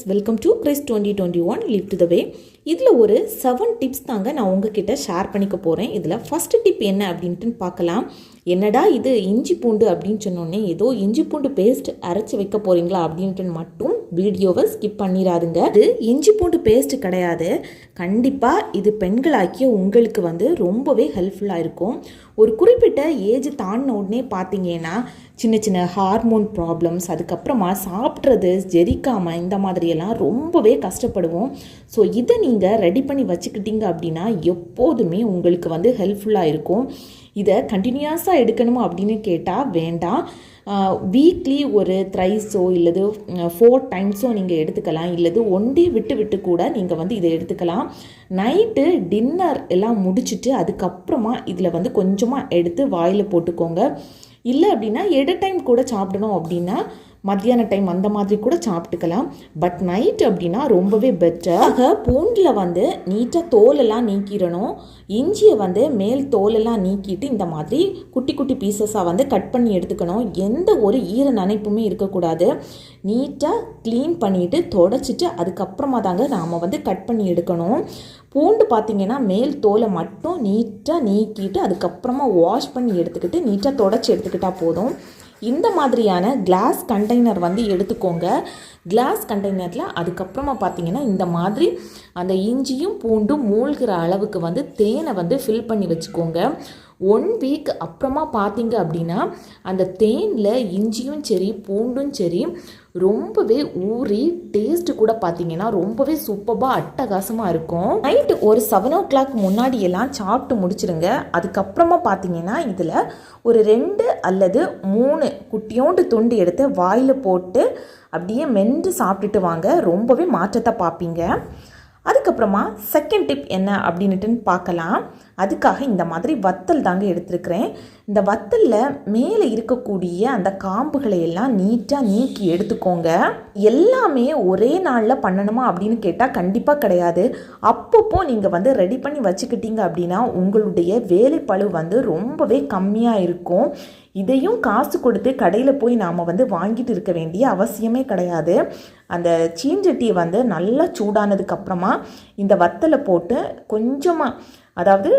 Friends welcome to Chris twenty twenty one live to the way இதில் ஒரு seven tips தாங்க நான் உங்ககிட்ட ஷேர் பண்ணிக்க போகிறேன் இதில் ஃபஸ்ட்டு டிப் என்ன அப்படின்ட்டு பார்க்கலாம். என்னடா இது இஞ்சி பூண்டு அப்படின்னு சொன்னோடனே ஏதோ இஞ்சி பூண்டு பேஸ்ட் அரைச்சி வைக்க போகிறீங்களா அப்படின்ட்டு மட்டும் வீடியோவை ஸ்கிப் பண்ணிடாதுங்க இது இஞ்சி பூண்டு பேஸ்ட் கிடையாது. கண்டிப்பாக இது பெண்களாக்கிய உங்களுக்கு வந்து ரொம்பவே ஹெல்ப்ஃபுல்லாக இருக்கும். ஒரு குறிப்பிட்ட ஏஜ் தாண்டின உடனே பார்த்தீங்கன்னா சின்ன சின்ன ஹார்மோன் ப்ராப்ளம்ஸ் அதுக்கப்புறமா சாப்பிட்றது ஜெரிக்காமல் இந்த மாதிரியெல்லாம் ரொம்பவே கஷ்டப்படுவோம். ஸோ இதை நீங்கள் ரெடி பண்ணி வச்சுக்கிட்டீங்க அப்படின்னா எப்போதுமே உங்களுக்கு வந்து ஹெல்ப்ஃபுல்லாக இருக்கும். இதை கண்டினியூஸாக எடுக்கணுமா அப்படின்னு கேட்டால் வேண்டாம் வீக்லி ஒரு த்ரைஸோ இல்லது ஃபோர் டைம்ஸோ நீங்கள் எடுத்துக்கலாம். இல்லது ஒன் டே விட்டு விட்டு கூட நீங்கள் வந்து இதை எடுத்துக்கலாம். நைட்டு டின்னர் எல்லாம் முடிச்சுட்டு அதுக்கப்புறமா இதில் வந்து கொஞ்சமாக எடுத்து வாயில் போட்டுக்கோங்க. இல்லை அப்படின்னா எடு டைம் கூட சாப்பிடணும் அப்படின்னா மத்தியான டைம் அந்த மாதிரி கூட சாப்பிட்டுக்கலாம். பட் நைட் அப்படின்னா ரொம்பவே பெட்டர் ஆக பூண்டில் வந்து நீட்டாக தோலெல்லாம் நீக்கிடணும். இஞ்சியை வந்து மேல் தோலெல்லாம் நீக்கிட்டு இந்த மாதிரி குட்டி குட்டி பீசஸாக வந்து கட் பண்ணி எடுத்துக்கணும். எந்த ஒரு ஈர நனைப்புமே இருக்கக்கூடாது. நீட்டாக க்ளீன் பண்ணிவிட்டு தொடச்சிட்டு அதுக்கப்புறமா தாங்க நாம் வந்து கட் பண்ணி எடுக்கணும். பூண்டு பார்த்தீங்கன்னா மேல் தோலை மட்டும் நீட்டாக நீக்கிட்டு அதுக்கப்புறமா வாஷ் பண்ணி எடுத்துக்கிட்டு நீட்டாக தொடச்சி எடுத்துக்கிட்டால் போதும். இந்த மாதிரியான கிளாஸ் கண்டெய்னர் வந்து எடுத்துக்கோங்க. கிளாஸ் கண்டெய்னரில் அதுக்கப்புறமா பார்த்தீங்கன்னா இந்த மாதிரி அந்த இஞ்சியும் பூண்டும் மூழ்கிற அளவுக்கு வந்து தேனை வந்து ஃபில் பண்ணி வச்சுக்கோங்க. ஒன் வீக் அப்புறமா பார்த்தீங்க அப்படின்னா அந்த தேனில் இஞ்சியும் சரி பூண்டும் சரி ரொம்பவே ஊறி டேஸ்ட்டு கூட பார்த்தீங்கன்னா ரொம்பவே சூப்பராக அட்டகாசமாக இருக்கும். நைட்டு ஒரு செவன் ஓ கிளாக் முன்னாடி எல்லாம் சாப்பிட்டு முடிச்சிருங்க. அதுக்கப்புறமா பார்த்தீங்கன்னா இதில் ஒரு ரெண்டு அல்லது மூணு குட்டியோண்டு துண்டு எடுத்து வாயில் போட்டு அப்படியே மென்று சாப்பிட்டுட்டு வாங்க. ரொம்பவே மாற்றத்தை பார்ப்பீங்க. அதுக்கப்புறமா செகண்ட் டிப் என்ன அப்படின்ட்டுன்னு பார்க்கலாம். அதுக்காக இந்த மாதிரி வத்தல் தாங்க எடுத்துருக்கிறேன். இந்த வத்தலில் மேலே இருக்கக்கூடிய அந்த காம்புகளை எல்லாம் நீட்டாக நீக்கி எடுத்துக்கோங்க. எல்லாமே ஒரே நாளில் பண்ணணுமா அப்படின்னு கேட்டால் கண்டிப்பாக கிடையாது. அப்பப்போ நீங்கள் வந்து ரெடி பண்ணி வச்சுக்கிட்டீங்க அப்படின்னா உங்களுடைய வேலைப்பளு வந்து ரொம்பவே கம்மியாக இருக்கும். இதையும் காசு கொடுத்து கடையில் போய் நாம் வந்து வாங்கிட்டு இருக்க வேண்டிய அவசியமே கிடையாது. அந்த சீஞ்சட்டியை வந்து நல்லா சூடானதுக்கப்புறமா இந்த வத்தலை போட்டு கொஞ்சமாக அதாவது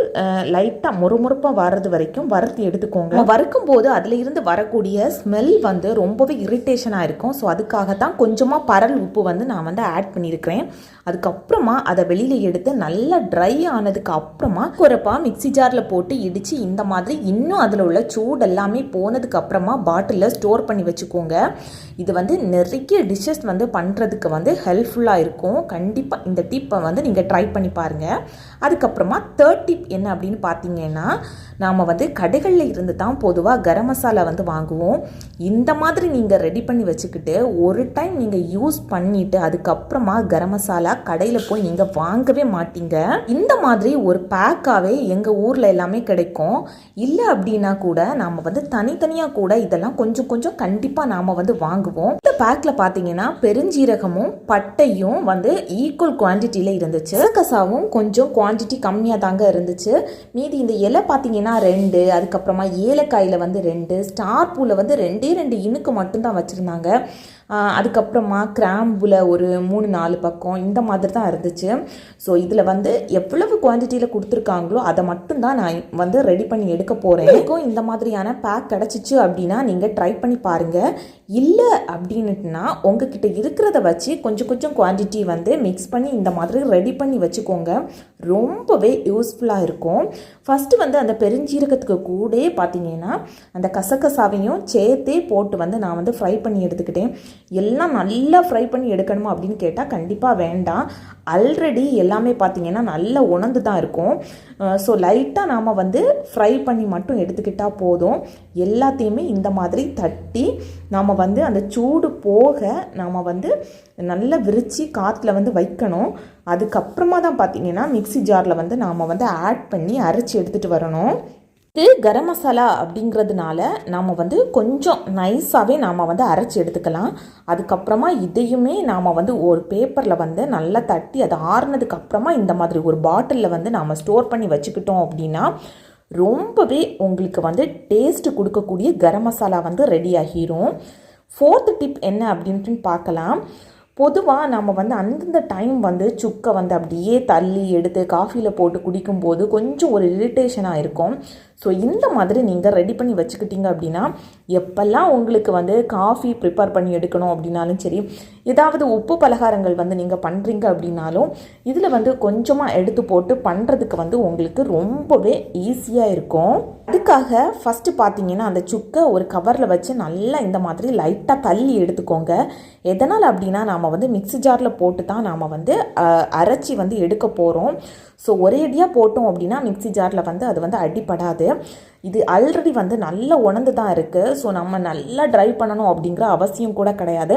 லைட்டாக முறுமுறுப்பாக வர்றது வரைக்கும் வறுத்து எடுத்துக்கோங்க. வறுக்கும் போது அதில் இருந்து வரக்கூடிய ஸ்மெல் வந்து ரொம்பவே இரிட்டேஷனாக இருக்கும். ஸோ அதுக்காக தான் கொஞ்சமாக பரல் உப்பு வந்து நான் வந்து ஆட் பண்ணியிருக்கிறேன் அதுக்கப்புறமா அதை வெளியில் எடுத்து நல்லா ட்ரை ஆனதுக்கு அப்புறமா குறைப்பாக மிக்சி ஜாரில் போட்டு இடித்து இந்த மாதிரி இன்னும் அதில் உள்ள சூடு எல்லாமே போனதுக்கு அப்புறமா பாட்டிலில் ஸ்டோர் பண்ணி வச்சுக்கோங்க. இது வந்து நிறைய டிஷ்ஷஸ் வந்து பண்ணுறதுக்கு வந்து ஹெல்ப்ஃபுல்லாக இருக்கும். கண்டிப்பாக இந்த டிப்பை வந்து நீங்கள் ட்ரை பண்ணி பாருங்கள் அதுக்கப்புறமா தேர்ட் டிப் என்ன அப்படின்னு பார்த்தீங்கன்னா நாம் வந்து கடைகளில் இருந்து தான் பொதுவாக கரம் மசாலா வந்து வாங்குவோம். இந்த மாதிரி நீங்கள் ரெடி பண்ணி வச்சுக்கிட்டு ஒரு டைம் நீங்கள் யூஸ் பண்ணிவிட்டு அதுக்கப்புறமா கரம் மசாலா கடையில் போய் நீங்கள் வாங்கவே மாட்டீங்க. இந்த மாதிரி ஒரு பேக்காகவே எங்கள் ஊரில் எல்லாமே கிடைக்கும். இல்லை அப்படின்னா கூட நாம் வந்து தனித்தனியாக கூட இதெல்லாம் கொஞ்சம் கொஞ்சம் கண்டிப்பாக நாம் வந்து வாங்குவோம். இந்த பேக்கில் பார்த்தீங்கன்னா பெருஞ்சீரகமும் பட்டையும் வந்து ஈக்குவல் குவான்டிட்டியில் இருந்துச்சு. கசாவும் கொஞ்சம் குவான்டிட்டி கம்மியாக தான் தாங்க இருந்துச்சு. மீதி இந்த இலை பார்த்தீங்கன்னா ரெண்டு அதுக்கப்புறமா ஏலக்காயில் வந்து ரெண்டு ஸ்டார் பூவில் வந்து ரெண்டே ரெண்டு இனுக்கு மட்டும்தான் வச்சுருந்தாங்க. அதுக்கப்புறமா கிராம்புல ஒரு மூணு நாலு பக்கம் இந்த மாதிரி தான் இருந்துச்சு. ஸோ இதில் வந்து எவ்வளவு குவான்டிட்டியில் கொடுத்துருக்காங்களோ அதை மட்டும்தான் நான் வந்து ரெடி பண்ணி எடுக்க போகிறேன் எனக்கும் இந்த மாதிரியான பேக் கிடச்சிச்சு அப்படின்னா நீங்கள் ட்ரை பண்ணி பாருங்கள் இல்லை அப்படின்னுட்டுனா உங்ககிட்ட இருக்கிறத வச்சு கொஞ்சம் கொஞ்சம் குவான்டிட்டி வந்து மிக்ஸ் பண்ணி இந்த மாதிரி ரெடி பண்ணி வச்சுக்கோங்க. ரொம்பவே யூஸ்ஃபுல்லாக இருக்கும். ஃபஸ்ட்டு வந்து அந்த பெருஞ்சீரகத்துக்கு கூட பார்த்தீங்கன்னா அந்த கசகசாவையும் சேர்த்தே போட்டு வந்து நான் வந்து ஃப்ரை பண்ணி எடுத்துக்கிட்டேன். எல்லாம் நல்லா ஃப்ரை பண்ணி எடுக்கணுமா அப்படின்னு கேட்டால் கண்டிப்பாக வேண்டாம். ஆல்ரெடி எல்லாமே பார்த்தீங்கன்னா நல்லா உணர்ந்து தான் இருக்கும் ஸோ லைட்டாக நாம் வந்து ஃப்ரை பண்ணி மட்டும் எடுத்துக்கிட்டால் போதும். எல்லாத்தையுமே இந்த மாதிரி தட்டி நாம் வந்து அந்த சூடு போக நாம் வந்து நல்லா விரித்து காற்றுல வந்து வைக்கணும். அதுக்கப்புறமா தான் பார்த்தீங்கன்னா மிக்சி ஜாரில் வந்து நாம் வந்து ஆட் பண்ணி அரைச்சி எடுத்துகிட்டு வரணும். இது கரம் மசாலா அப்படிங்கிறதுனால நாம் வந்து கொஞ்சம் நைஸாகவே நாம் வந்து அரைச்சி எடுத்துக்கலாம். அதுக்கப்புறமா இதையுமே நாம் வந்து ஒரு பேப்பரில் வந்து நல்லா தட்டி அது ஆறுனதுக்கு அப்புறமா இந்த மாதிரி ஒரு பாட்டிலில் வந்து நாம் ஸ்டோர் பண்ணி வச்சுக்கிட்டோம் அப்படின்னா ரொம்பவே உங்களுக்கு வந்து டேஸ்ட்டு கொடுக்கக்கூடிய கரம் மசாலா வந்து ரெடி ஆகிரும். ஃபோர்த்து டிப் என்ன அப்படின்ட்டு பார்க்கலாம். பொதுவாக நம்ம வந்து அந்தந்த டைம் வந்து சுக்கை வந்து அப்படியே தள்ளி எடுத்து காஃபியில் போட்டு குடிக்கும்போது கொஞ்சம் ஒரு இரிட்டேஷனாக இருக்கும். ஸோ இந்த மாதிரி நீங்கள் ரெடி பண்ணி வச்சுக்கிட்டீங்க அப்படின்னா எப்பெல்லாம் உங்களுக்கு வந்து காஃபி ப்ரிப்பேர் பண்ணி எடுக்கணும் அப்படின்னாலும் சரி ஏதாவது உப்பு பலகாரங்கள் வந்து நீங்கள் பண்ணுறீங்க அப்படின்னாலும் இதில் வந்து கொஞ்சமாக எடுத்து போட்டு பண்ணுறதுக்கு வந்து உங்களுக்கு ரொம்பவே ஈஸியாக இருக்கும். அதுக்காக ஃபஸ்ட்டு பார்த்தீங்கன்னா அந்த சுக்கை ஒரு கவரில் வச்சு நல்லா இந்த மாதிரி லைட்டாக தள்ளி எடுத்துக்கோங்க. எதனால் அப்படின்னா நாம் வந்து மிக்ஸி ஜாரில் போட்டு தான் நாம் வந்து அரைச்சி வந்து எடுக்க போகிறோம் ஸோ ஒரேடியாக போட்டோம் அப்படின்னா மிக்சி ஜாரில் வந்து அது வந்து அடிப்படாது இது ஆல்ரெடி வந்து நல்லா உணர்ந்து தான் இருக்குது ஸோ நம்ம நல்லா ட்ரை பண்ணணும் அப்படிங்கிற அவசியம் கூட கிடையாது.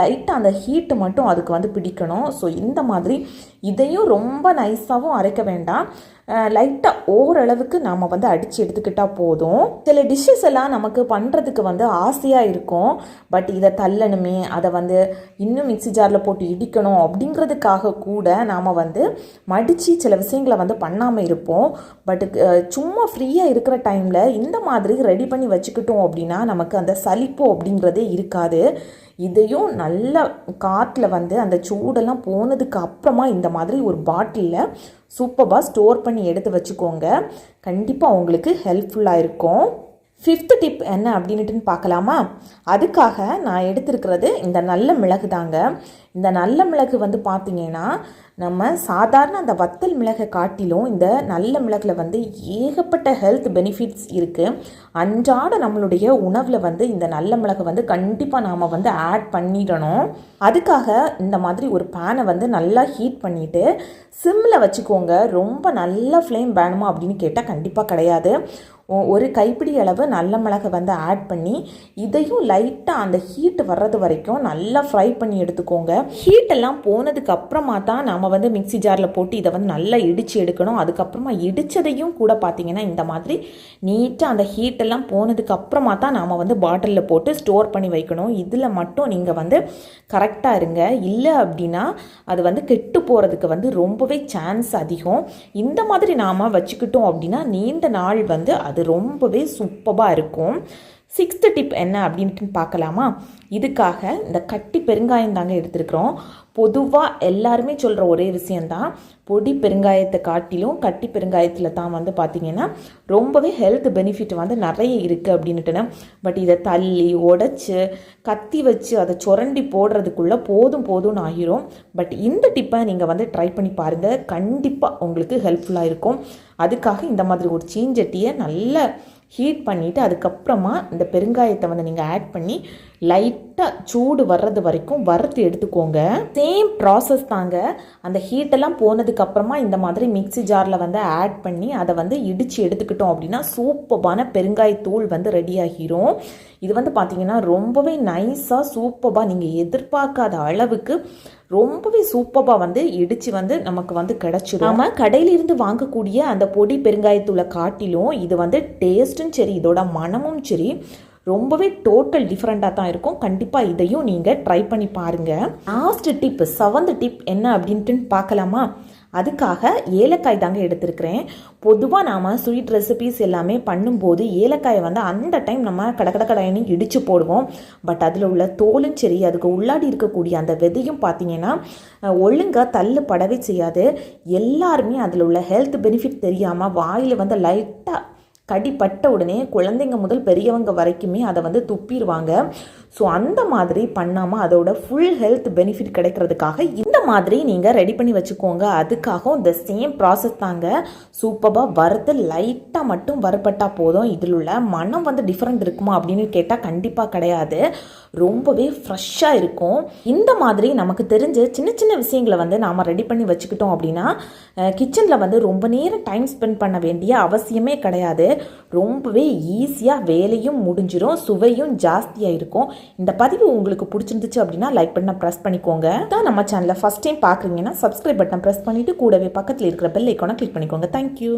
லைட்டாக அந்த ஹீட்டு மட்டும் அதுக்கு வந்து பிடிக்கணும். ஸோ இந்த மாதிரி இதையும் ரொம்ப நைஸாகவும் அரைக்க வேண்டாம். லைட்டாக ஓரளவுக்கு நாம் வந்து அடித்து எடுத்துக்கிட்டால் போதும். சில டிஷ்ஷஸ் எல்லாம் நமக்கு பண்ணுறதுக்கு வந்து ஆசையாக இருக்கும். பட் இதை தள்ளணுமே அதை வந்து இன்னும் மிக்ஸி ஜாரில் போட்டு இடிக்கணும் அப்படிங்கிறதுக்காக கூட நாம் வந்து மடித்து சில விஷயங்களை வந்து பண்ணாமல் இருப்போம். பட் சும்மா ஃப்ரீயாக இருக்கிற டைம் டைமில் இந்த மாதிரி ரெடி பண்ணி வச்சுக்கிட்டோம் அப்படின்னா நமக்கு அந்த சலிப்பு அப்படிங்கிறதே இருக்காது. இதையும் நல்ல காற்றுல வந்து அந்த சூடெல்லாம் போனதுக்கு அப்புறமா இந்த மாதிரி ஒரு பாட்டிலில் சூப்பராக ஸ்டோர் பண்ணி எடுத்து வச்சுக்கோங்க. கண்டிப்பாக உங்களுக்கு ஹெல்ப்ஃபுல்லாக இருக்கும். ஃபிஃப்த்து டிப் என்ன அப்படின்ட்டுன்னு பார்க்கலாமா? அதுக்காக நான் எடுத்திருக்கிறது இந்த நல்ல மிளகு தாங்க. இந்த நல்ல மிளகு வந்து பார்த்திங்கன்னா நம்ம சாதாரண அந்த வத்தல் மிளகை காட்டிலும் இந்த நல்ல மிளகில் வந்து ஏகப்பட்ட ஹெல்த் பெனிஃபிட்ஸ் இருக்குது அன்றாட நம்மளுடைய உணவில் வந்து இந்த நல்ல மிளகு வந்து கண்டிப்பாக நாம் வந்து ஆட் பண்ணிடணும். அதுக்காக இந்த மாதிரி ஒரு பேனை வந்து நல்லா ஹீட் பண்ணிவிட்டு சிம்மில் வச்சுக்கோங்க. ரொம்ப நல்ல ஃப்ளேம் வேணுமா அப்படின்னு கேட்டால் கண்டிப்பாக கிடையாது. ஒரு கைப்பிடி அளவு நல்ல மிளகை வந்து ஆட் பண்ணி இதையும் லைட்டாக அந்த ஹீட் வர்றது வரைக்கும் நல்லா ஃப்ரை பண்ணி எடுத்துக்கோங்க. ஹீட்டெல்லாம் போனதுக்கு அப்புறமா தான் நம்ம வந்து மிக்ஸி ஜாரில் போட்டு இதை வந்து நல்லா இடித்து எடுக்கணும். அதுக்கப்புறமா இடித்ததையும் கூட பார்த்தீங்கன்னா இந்த மாதிரி நீட்டாக அந்த ஹீட்டெல்லாம் போனதுக்கு அப்புறமா தான் நாம் வந்து பாட்டிலில் போட்டு ஸ்டோர் பண்ணி வைக்கணும். இதில் மட்டும் நீங்கள் வந்து கரெக்டாக இருங்க. இல்லை அப்படின்னா அது வந்து கெட்டு போகிறதுக்கு வந்து ரொம்பவே சான்ஸ் அதிகம். இந்த மாதிரி நாம் வச்சுக்கிட்டோம் அப்படின்னா நீண்ட நாள் வந்து அது ரொம்பவே சூப்பராக இருக்கும். சிக்ஸ்த்து டிப் என்ன அப்படின்ட்டு பார்க்கலாமா? இதுக்காக இந்த கட்டி பெருங்காயம் தாங்க எடுத்துருக்குறோம். பொதுவாக எல்லாருமே சொல்கிற ஒரே விஷயந்தான் பொடி பெருங்காயத்தை காட்டிலும் கட்டி பெருங்காயத்தில் தான் வந்து பார்த்திங்கன்னா ரொம்பவே ஹெல்த் பெனிஃபிட் வந்து நிறைய இருக்குது அப்படின்ட்டுன்னு பட் இதை தள்ளி உடச்சி கத்தி வச்சு அதை சுரண்டி போடுறதுக்குள்ளே போதும் போதும்னு ஆகிரும். பட் இந்த டிப்பை நீங்கள் வந்து ட்ரை பண்ணி பாருங்கள் கண்டிப்பாக உங்களுக்கு ஹெல்ப்ஃபுல்லாக இருக்கும். அதுக்காக இந்த மாதிரி ஒரு சீஞ்சட்டியை நல்ல ஹீட் பண்ணிவிட்டு அதுக்கப்புறமா இந்த பெருங்காயத்தை வந்து நீங்கள் ஆட் பண்ணி லைட்டாக சூடு வர்றது வரைக்கும் வறுத்து எடுத்துக்கோங்க. சேம் ப்ராசஸ் தாங்க. அந்த ஹீட்டெல்லாம் போனதுக்கப்புறமா இந்த மாதிரி மிக்ஸி ஜாரில் வந்து ஆட் பண்ணி அதை வந்து இடித்து எடுத்துக்கிட்டோம் அப்படின்னா சூப்பபான பெருங்காயத்தூள் வந்து ரெடி ஆகிரும். இது வந்து பார்த்தீங்கன்னா ரொம்பவே நைஸாக சூப்பபாக நீங்கள் எதிர்பார்க்காத அளவுக்கு ரொம்பவே சூப்பராக வந்து இடித்து வந்து நமக்கு வந்து கிடச்சிடும் நம்ம கடையிலிருந்து வாங்கக்கூடிய அந்த பொடி பெருங்காயத்தூளை காட்டிலும் இது வந்து டேஸ்ட்டும் சரி இதோட மனமும் சரி ரொம்பவே டோட்டல் டிஃப்ரெண்ட்டாக தான் இருக்கும். கண்டிப்பாக இதையும் நீங்கள் ட்ரை பண்ணி பாருங்கள் லாஸ்ட் டிப் செவன்த் டிப் என்ன அப்படின்ட்டு பார்க்கலாமா? அதுக்காக ஏலக்காய் தாங்க எடுத்திருக்கிறேன். பொதுவாக நாம் ஸ்வீட் ரெசிபீஸ் எல்லாமே பண்ணும்போது ஏலக்காயை வந்து அந்த டைம் நம்ம கடக்கட கடையினு இடித்து போடுவோம். பட் அதில் உள்ள தோலும் சரி அதுக்கு உள்ளாடி இருக்கக்கூடிய அந்த விதையும் பார்த்தீங்கன்னா ஒழுங்காக தள்ளு படவே செய்யாது. எல்லாருமே அதில் உள்ள ஹெல்த் பெனிஃபிட் தெரியாமல் வாயில் வந்து லைட்டாக கடிப்பட்ட உடனே குழந்தைங்க முதல் பெரியவங்க வரைக்குமே அதை வந்து துப்பிடுவாங்க. ஸோ அந்த மாதிரி பண்ணாமல் அதோட ஃபுல் ஹெல்த் பெனிஃபிட் கிடைக்கிறதுக்காக இந்த மாதிரி நீங்கள் ரெடி பண்ணி வச்சுக்கோங்க. அதுக்காகவும் இந்த சேம் ப்ராசஸ் தாங்க. சூப்பராக வறுத்து லைட்டாக மட்டும் வறுப்பட்டால் போதும். இதில் உள்ள மனம் வந்து டிஃப்ரெண்ட் இருக்குமா அப்படின்னு கேட்டால் கண்டிப்பாக கிடையாது. ரொம்பவே ஃப்ரெஷ்ஷாக இருக்கும். இந்த மாதிரி நமக்கு தெரிஞ்ச சின்ன சின்ன விஷயங்களை வந்து நாம் ரெடி பண்ணி வச்சுக்கிட்டோம் அப்படின்னா கிச்சனில் வந்து ரொம்ப நேரம் டைம் ஸ்பெண்ட் பண்ண வேண்டிய அவசியமே கிடையாது. ரொம்பவே ஈஸியாக வேலையும் முடிஞ்சிடும் சுவையும் ஜாஸ்தியாக இருக்கும். இந்த பதிவு உங்களுக்கு பிடிச்சிருந்துச்சு அப்படின்னா லைக் பட்டனை ப்ரெஸ் பண்ணிக்கோங்க. தான் நம்ம சேனலை ஃபஸ்ட் டைம் பார்க்குறீங்கன்னா சப்ஸ்கிரைப் பட்டன் ப்ரெஸ் பண்ணிவிட்டு கூடவே பக்கத்தில் இருக்கிற பெல் ஐக்கானை கிளிக் பண்ணிக்கோங்க. தேங்க்யூ